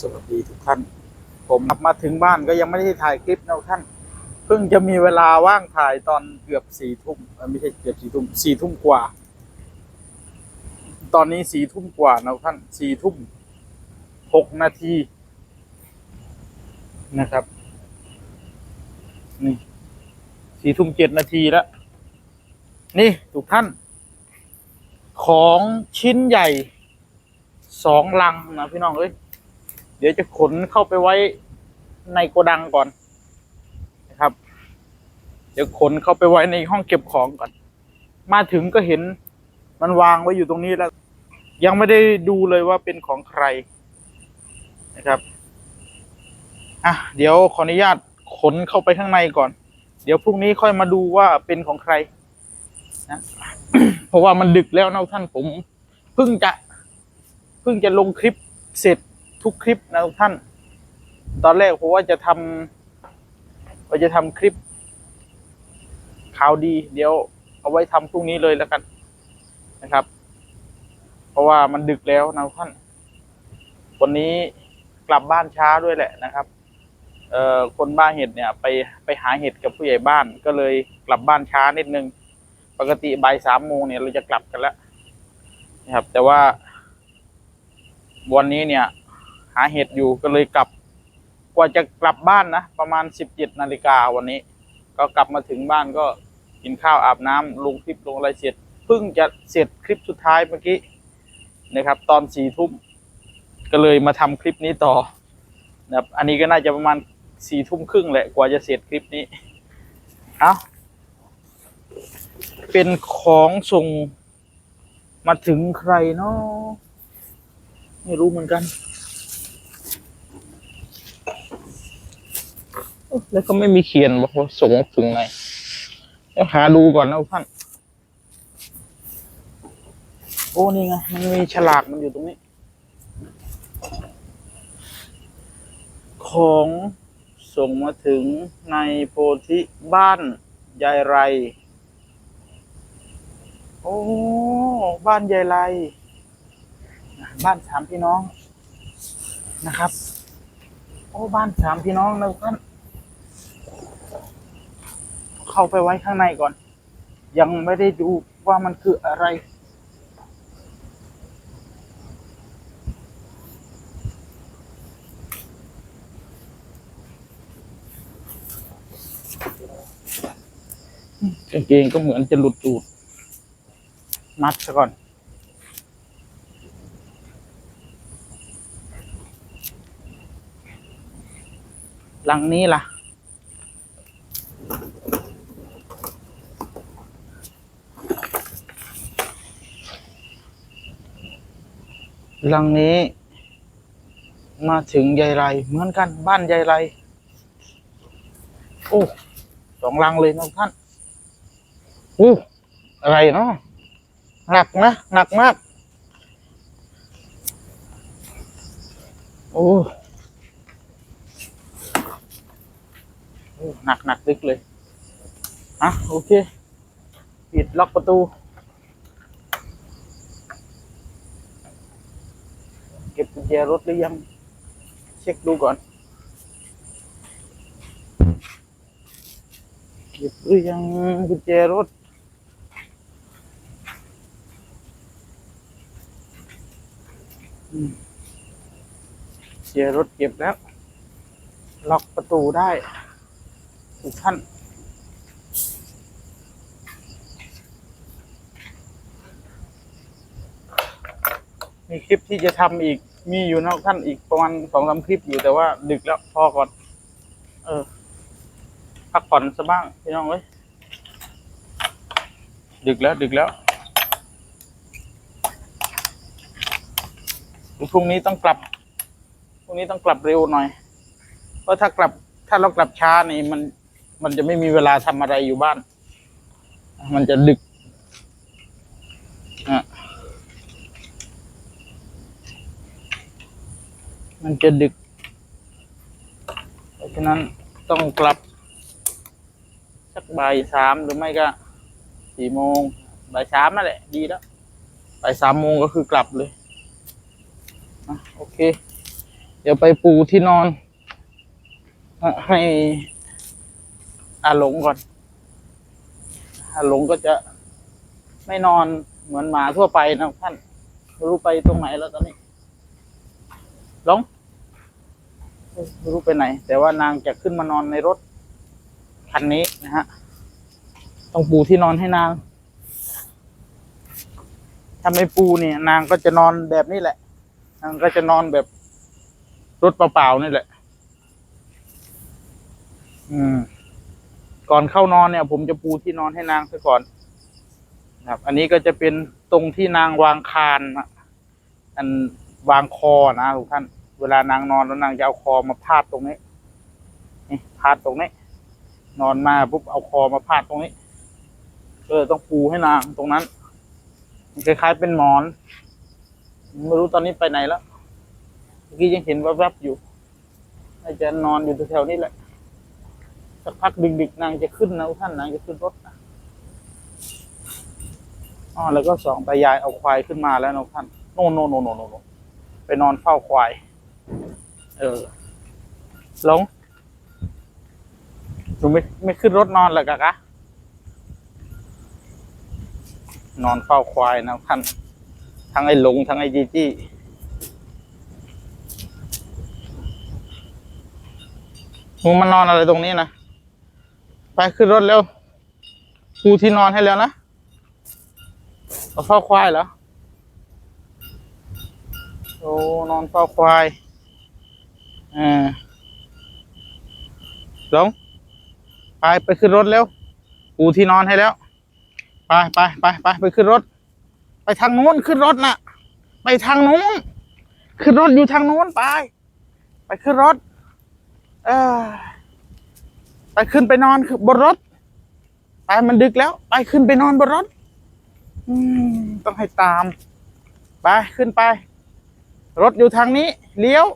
สวัสดีทุกท่าน ผมกลับมาถึงบ้านก็ยังไม่ได้ถ่ายคลิปนะท่าน เพิ่งจะมีเวลาว่างถ่ายตอนเกือบสี่ทุ่มไม่ใช่เกือบสี่ทุ่มสี่ทุ่มกว่า ตอนนี้สี่ทุ่มกว่านะท่านสี่ทุ่มหกนาทีนะครับ นี่สี่ทุ่มเจ็ดนาทีแล้ว นี่ทุกท่าน ของชิ้นใหญ่สองลังนะพี่น้องเอ้ย ดี๋ยวจะขนเข้าไปไว้ในโกดังก่อนนะครับ เดี๋ยวขนเข้าไปไว้ในห้องเก็บของก่อน มาถึงก็เห็นมันวางไว้อยู่ตรงนี้แล้ว ยังไม่ได้ดูเลยว่าเป็นของใครนะครับอะเดี๋ยวขออนุญาตขนเข้าไปข้างในก่อน เดี๋ยวพรุ่งนี้ค่อยมาดูว่าเป็นของใครนะเพราะว่ามันดึกแล้วนะท่านผมเพิ่งจะเพิ่งจะลงคลิปเสร็จ ทุกคลิปนะทุกท่าน ตอนแรกผมว่าจะทำว่าจะทำคลิป ข่าวดี เดี๋ยวเอาไว้ทำพรุ่งนี้เลยแล้วกันนะครับ เพราะว่ามันดึกแล้วนะทุกท่าน วันนี้กลับบ้านช้าด้วยแหละนะครับเอ่อคนบ้าเห็ดเนี่ยไปไปหาเห็ดกับผู้ใหญ่บ้านก็เลยกลับบ้านช้านิดนึง ปกติบ่ายสามโมงเนี่ยเราจะกลับกันแล้วนะครับ แต่ว่าวันนี้เนี่ย หาเห็ดอยู่ก็เลยกลับ กว่าจะกลับบ้านนะ ประมาณสิบเจ็ดนาฬิกาวันนี้ ก็กลับมาถึงบ้านก็กินข้าวอาบน้ำลงคลิปลงอะไรเสร็จเพิ่งจะเสร็จคลิปสุดท้ายเมื่อกี้นะครับ ตอนสี่ทุ่มก็เลยมาทำคลิปนี้ต่อนะครับอันนี้ก็น่าจะประมาณสี่ทุ่มครึ่งแหละกว่าจะเสร็จคลิปนี้เอาเป็นของส่งมาถึงใครเนาะไม่รู้เหมือนกัน แล้วก็ไม่มีเขียนบอกว่าส่งถึงไหนเดี๋ยวหาดูก่อนนะท่าน โอ้นี่ไง มันมีฉลากมันอยู่ตรงนี้ ของส่งมาถึงในโพธิบ้านยายไร โอ้ บ้านยายไร บ้านสามพี่น้องนะครับ โอ้ บ้านสามพี่น้องนะท่าน เข้าไปไว้ข้างในก่อน ยังไม่ได้ดูว่ามันคืออะไรกางเกงก็เหมือนจะหลุดตูด มัดซะก่อน หลังนี้ล่ะ หลังนี้มาถึงยายไรเหมือนกันบ้านยายไรโอ้สองลังเลยนะท่านโอ้อะไรเนาะหนักนะหนักมากโอ้โอ้หนักหนักดึกเลยอะโอเค ปิดล็อกประตู เก็บกุญแจรถหรือยัง เช็คดูก่อนเก็บหรือยังกุญแจรถอืมกุญแจรถเก็บแล้ว ล็อกประตูได้ทุกท่านมีคลิปที่จะทำอีก มีอยู่นะท่านอีกประมาณสองสามคลิปอยู่แต่ว่าดึกแล้วพอก่อน เออ พักผ่อนซะบ้างพี่น้องเอ้ยดึกแล้ว ดึกแล้วพรุ่งนี้ต้องกลับพรุ่งนี้ต้องกลับเร็วหน่อย เพราะถ้ากลับ ถ้าเรากลับช้านี่มัน มันจะไม่มีเวลาทำอะไรอยู่บ้าน มันจะดึก มันจะดึก เพราะฉะนั้นต้องกลับ สักบ่ายสามหรือไม่ก็สี่โมงบ่ายสามนั่นแหละ ดีแล้วบ่ายสามโมงก็คือกลับเลยอะโอเค เดี๋ยวไปปูที่นอนอะให้อาหลงก่อนอาหลงก็จะไม่นอนเหมือนหมาทั่วไปนะท่านไม่รู้ไปตรงไหนแล้วตอนนี้หลง ไม่รู้ไปไหน แต่ว่านางจะขึ้นมานอนในรถคันนี้นะฮะ ต้องปูที่นอนให้นาง ถ้าไม่ปูเนี่ย นางก็จะนอนแบบนี้แหละ นางก็จะนอนแบบรถเปล่าๆนี่แหละ อืม ก่อนเข้านอนเนี่ย ผมจะปูที่นอนให้นางซะก่อนนะครับ อันนี้ก็จะเป็นตรงที่นางวางคานอันวางคอนะทุกท่าน เวลานางนอนแล้วนางจะเอาคอมาพาดตรงนี้ นี่พาดตรงนี้ นอนมาปุ๊บเอาคอมาพาดตรงนี้ เออต้องปูให้นางตรงนั้นคล้ายๆเป็นหมอน ไม่รู้ตอนนี้ไปไหนแล้วเมื่อกี้ยังเห็นแวบๆอยู่น่าจะนอนอยู่แถวๆนี้แหละสักพักดึกๆนางจะขึ้นนะท่านนางจะขึ้นรถนะอ๋อแล้วก็สองตายายเอาควายขึ้นมาแล้วนะท่านโน่นโน่นโน่นโน่นโน่นไปนอนเฝ้าควาย เออลงหนูไม่ไม่ขึ้นรถนอนเหรอกะกะนอนเฝ้าควายนะท่าน ทั้งไอ้ลงทั้งไอ้จีจี้มึงมานอนอะไรตรงนี้นะ ไปขึ้นรถเร็วปูที่นอนให้แล้วนะเอาเฝ้าควายเหรอ โอ้ นอนเฝ้าควาย ออหลงไปไปขึ้นรถเร็วปูที่นอนให้แล้ว ไปไปไปไปไปขึ้นรถ ไปทางโน้นขึ้นรถน่ะ ไปทางนู้นขึ้นรถอยู่ทางโน้นไป ไปขึ้นรถ เออไปขึ้นไปนอนบนรถ ไปมันดึกแล้ว ไปขึ้นไปนอนบนรถ อืมต้องให้ตาม ไปขึ้นไป รถอยู่ทางนี้ เลี้ยว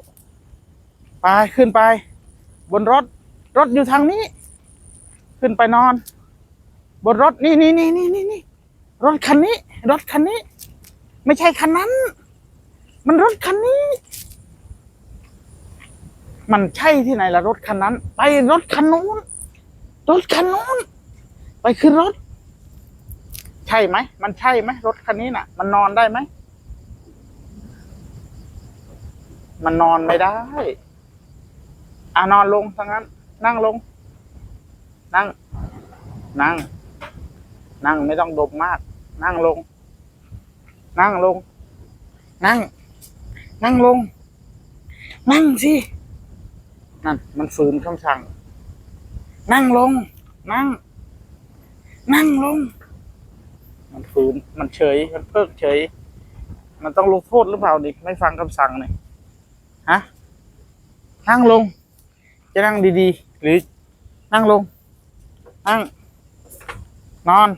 ไปขึ้นไป บนรถรถอยู่ทางนี้ ขึ้นไปนอน บนรถนี่นี่นี่นี่นี่นี่รถคันนี้ รถคันนี้ ไม่ใช่คันนั้น มันรถคันนี้ มันใช่ที่ไหนล่ะรถคันนั้น ไปรถคันนู้นรถคันนู้นไปขึ้นรถ ใช่ไหมมันใช่ไหมรถคันนี้น่ะ มันนอนได้ไหมมันนอนไม่ได้ อะนอนลงทั้งนั้น นั่งลง นั่ง นั่ง นั่งไม่ต้องดมมาก นั่งลง นั่งลง นั่ง นั่งลง นั่งสินั่นมันฝืนคำสั่ง นั่งลง นั่ง นั่งลง มันฝืน มันเฉย มันเพิกเฉย มันต้องลงโทษหรือเปล่าดิไม่ฟังคำสั่งเนี่ยฮะนั่งลง จะนั่งดีๆ หรือนั่งลง นั่ง นอน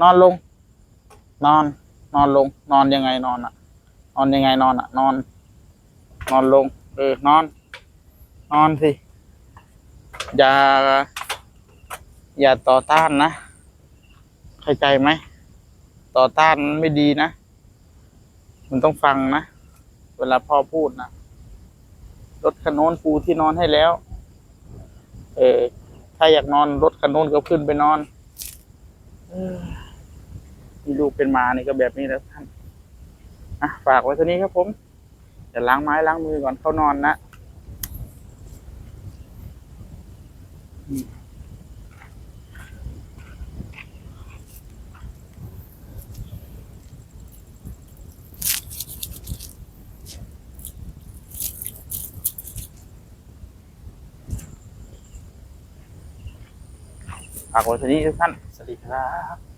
นอนลง นอน นอนลง นอนยังไงนอนอะนอนยังไงนอนอะนอน นอนลง เออ นอน นอนสิ อย่า อย่าต่อต้านนะ เข้าใจไหม ต่อต้านมันไม่ดีนะ มันต้องฟังนะ เวลาพ่อพูดนะรถคันโน้นปูที่นอนให้แล้ว เออ ถ้าอยากนอนรถคันโน้นก็ขึ้นไปนอนมีลูกเป็นหมานี่ก็แบบนี้แล้วท่านอะฝากไว้เท่านี้ครับผมจะล้างไม้ล้างมือก่อนเข้านอนนะ ฝากไว้เท่านี้ทุกท่าน สวัสดีครับ